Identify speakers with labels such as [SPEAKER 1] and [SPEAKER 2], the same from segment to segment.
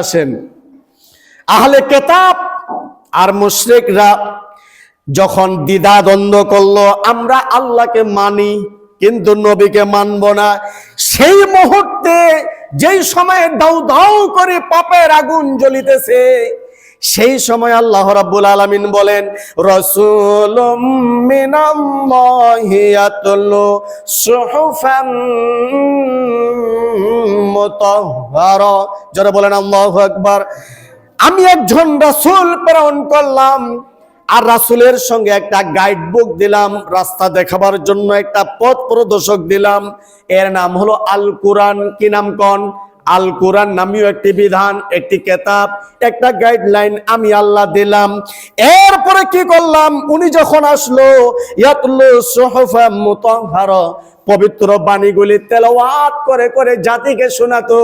[SPEAKER 1] আসেন আহলে কেতাব আর মুশরিকরা যখন দ্বিধা দ্বন্দ্ব করল, আমরা আল্লাহকে মানি, কিন্তু নবীকে মানব না। সেই মুহূর্তে যেই সময়ে দাউ দাউ করে পাপের আগুন জ্বলিতেছে, সেই সময় আল্লাহ রাব্বুল আলামিন বলেন, রাসূলুম মিনাল্লাহি ইয়াতলু সুহুফান বলেন আমি একজন রাসুল প্রেরণ করলাম আর রাসুলের সঙ্গে একটা গাইড বুক দিলাম, রাস্তা দেখাবার জন্য একটা পথ প্রদর্শক দিলাম। এর নাম হলো আল কোরআন কি নাম কন? আল কোরআন নামীয় একটি বিধান, একটি কেতাব, একটা গাইডলাইন আমি আল্লাহ দিলাম। এরপরে কি করলাম? উনি যখন আসলো পবিত্র বাণীগুলি তেলাওয়াত করে করে জাতিকে শোনাতো।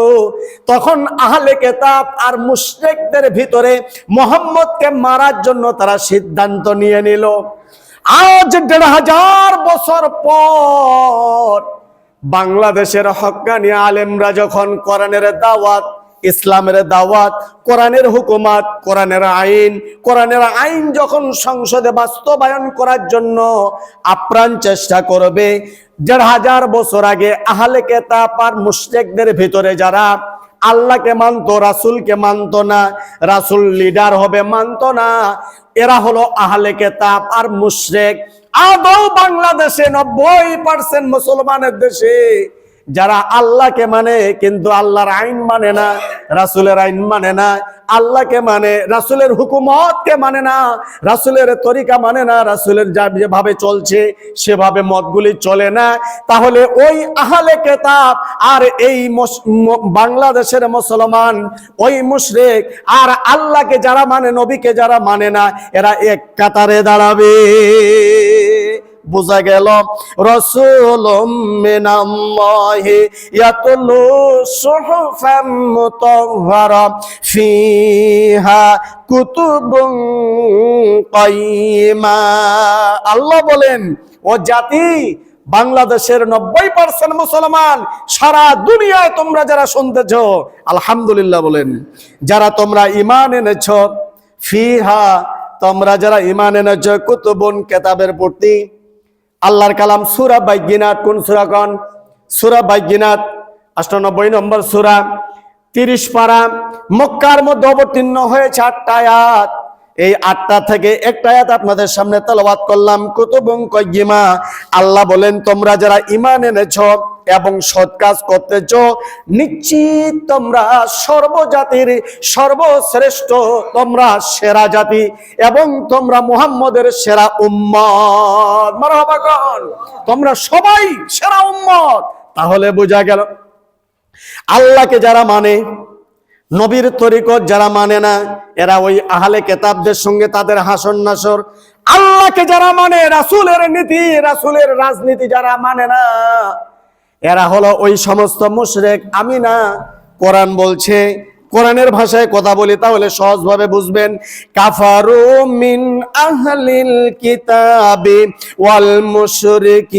[SPEAKER 1] তখন আহলে কেতাব আর মুশরিকদের ভিতরে মোহাম্মদকে মারার জন্য তারা সিদ্ধান্ত নিয়ে নিল। আজ দেড় হাজার বছর পর বাংলাদেশের হক্কানি আলেমরা যখন কোরআনের দাওয়াত, ইসলামের দাওয়াত, কোরআনের হুকুমাত, কোরআনের আইন কোরআনের আইন যখন সংসদে বাস্তবায়ন করার জন্য আপ্রাণ চেষ্টা করবে, দেড় হাজার বছর আগে আহলে কেতাব আর মুশরিকদের ভিতরে যারা আল্লাহকে মানতো, রাসুলকে মানতো না, রাসুল লিডার হবে মানতো না, এরা হলো আহলে কেতাব আর মুশরেক। আদৌ বাংলাদেশে নব্বই পার্সেন্ট মুসলমানের দেশে যারা আল্লাহকে মানে কিন্তু আল্লাহর আইন মানে না, রাসুলের আইন মানে না, আল্লাহকে মানে রাসুলের হুকুমতকে মানে না, রাসুলের তরিকা মানে না, রাসুলের যা যেভাবে চলছে, সেভাবে মতগুলি চলে না, তাহলে ওই আহলে কেতাব আর এই বাংলাদেশের মুসলমান, ওই মুশরেক আর আল্লাহকে যারা মানে নবীকে যারা মানে না, এরা এক কাতারে দাঁড়াবে। বোঝা গেল রসুল আল্লাহ বলেন, ও জাতি, বাংলাদেশের নব্বই পার্সেন্ট মুসলমান, সারা দুনিয়ায় তোমরা যারা শুনতেছ আলহামদুলিল্লাহ বলেন, যারা তোমরা ইমান এনেছ, ফিহা, তোমরা যারা ইমান এনেছ, কুতুবুন, কেতাবের প্রতি আল্লাহর কালাম সুরা বাইগিনাথ কোন সুরা কন? সুরা বাইগিনাথ অষ্টানব্বই নম্বর সুরা, তিরিশ পারা, মক্কার মধ্যে অবতীর্ণ হয়েছে আটটা আয়াত। এই আটটা থেকে একটা আয়াত আপনাদের সামনে তেলাওয়াত করলাম। কুতুবং কয়িমা আল্লাহ বলেন, তোমরা যারা ইমান এনেছো এবং সৎ কাজ করতেছ, নিশ্চিত তোমরা সর্বজাতির সর্বশ্রেষ্ঠ, তোমরা সেরা জাতি এবং তোমরা মুহাম্মদের সেরা উম্মত। মারহাবা তোমরা সবাই সেরা উম্মত। তাহলে বোঝা গেল, আল্লাহকে যারা মানে নবীর তরিকত যারা মানে না, এরা ওই আহলে কেতাবদের সঙ্গে তাদের হাসন নাসর আল্লাহকে যারা মানে রাসূলের নীতি, রাসূলের রাজনীতি যারা মানে না এরা হলো ওই সমস্ত মুশরেক। আমি না, কোরআন বলছে, কোরআনের ভাষায় কথা বলি তাহলে সহজভাবে বুঝবেন। কাফারু মিন আহলিল কিতাবি ওয়াল মুশরিকিন।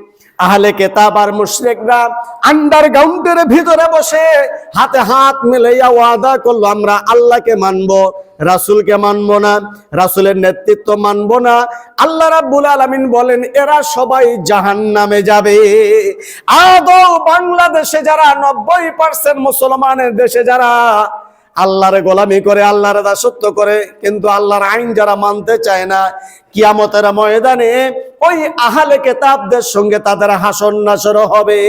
[SPEAKER 1] আহলে কেতাব আর মুশরিকরা আন্ডারগ্রাউন্ডের ভিতরে বসে হাতে হাত মিলাইয়া ওয়াদা করল, আমরা আল্লাহকে মানবো, রাসূলকে মানবো না, রাসূলের নেতৃত্ব মানবো না। আল্লাহ রাব্বুল আলামিন বলেন, এরা সবাই জাহান্নামে যাবে। আদৌ বাংলাদেশে যারা নব্বই পার্সেন্ট মুসলমানের দেশে যারা আল্লাহর গোলামি করে, আল্লাহর দাসত্ব করে, কিন্তু আল্লাহর আইন যারা মানতে চায় না, কিয়ামতের ময়দানে ওই আহালে কেতাবদের সঙ্গে তাদের হাসন নাসর হবে।